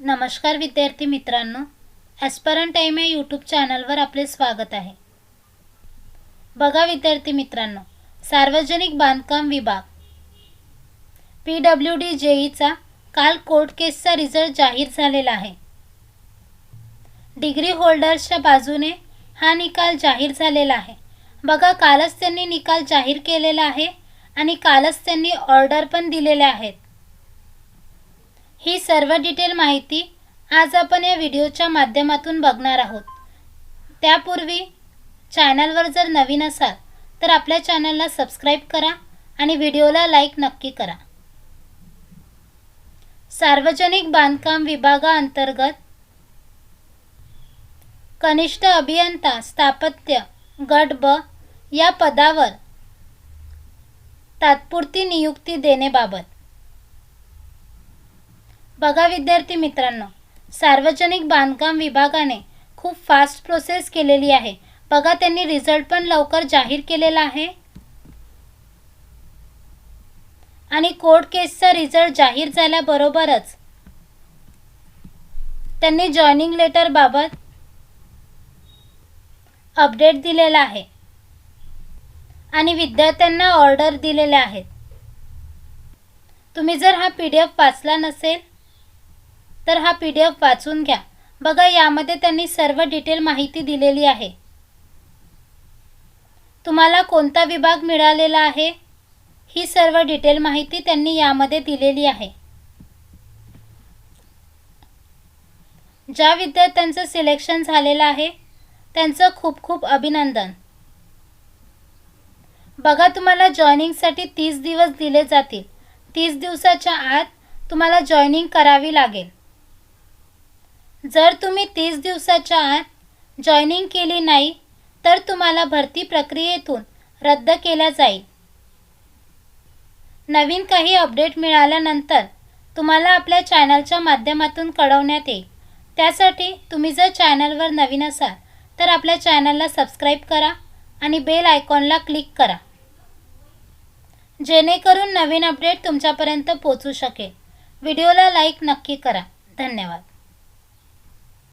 नमस्कार विद्यार्थी मित्रांनो ॲस्परन टाईम या यूट्यूब चॅनलवर आपले स्वागत आहे. बघा विद्यार्थी मित्रांनो सार्वजनिक बांधकाम विभाग पी डब्ल्यू डी जेईचा काल कोर्ट केसचा रिझल्ट जाहीर झालेला आहे. डिग्री होल्डर्सच्या बाजूने हा निकाल जाहीर झालेला आहे. बघा कालच त्यांनी निकाल जाहीर केलेला आहे आणि कालच त्यांनी ऑर्डर पण दिलेल्या आहेत. ही सर्व डिटेल माहिती आज आपण या व्हिडिओच्या माध्यमातून बघणार आहोत. त्यापूर्वी चॅनलवर जर नवीन असाल तर आपल्या चॅनलला सबस्क्राईब करा आणि व्हिडिओला लाईक नक्की करा. सार्वजनिक बांधकाम विभागाअंतर्गत कनिष्ठ अभियंता स्थापत्य गट ब या पदावर तात्पुरती नियुक्ती देण्याबाबत बघा विद्यार्थी मित्रांनो सार्वजनिक बांधकाम विभागाने खूप फास्ट प्रोसेस केलेली आहे. बघा त्यांनी रिझल्ट पण लवकर जाहीर केलेला आहे. आणि कोर्ट केसचा रिझल्ट जाहीर झाल्याबरोबरच त्यांनी जॉईनिंग लेटरबाबत अपडेट दिलेला आहे. आणि विद्यार्थ्यांना ऑर्डर दिलेल्या आहेत. तुम्ही जर हा पी डी एफ वाचला नसेल तर हा पी डी एफ वाचून घ्या. बघा यामध्ये त्यांनी सर्व डिटेल माहिती दिलेली आहे. तुम्हाला कोणता विभाग मिळालेला आहे? ही सर्व डिटेल माहिती त्यांनी यामध्ये दिलेली आहे. ज्या विद्यार्थ्यांचं सिलेक्शन झालेलं आहे त्यांचं खूप खूप अभिनंदन. बघा तुम्हाला जॉईनिंगसाठी तीस दिवस दिले जातील. तीस दिवसाच्या आत तुम्हाला जॉईनिंग करावी लागेल. जर तुम्ही तीस दिवसाच्या आत जॉईनिंग केली नाही तर तुम्हाला भरती प्रक्रियेतून रद्द केल्या जाईल. नवीन काही अपडेट मिळाल्यानंतर तुम्हाला आपल्या चॅनलच्या माध्यमातून कळवण्यात येईल. त्यासाठी तुम्ही जर चॅनलवर नवीन असाल तर आपल्या चॅनलला सबस्क्राईब करा आणि बेल आयकॉनला क्लिक करा. जेणेकरून नवीन अपडेट तुमच्यापर्यंत पोचू शकेल. व्हिडिओला लाईक नक्की करा. धन्यवाद.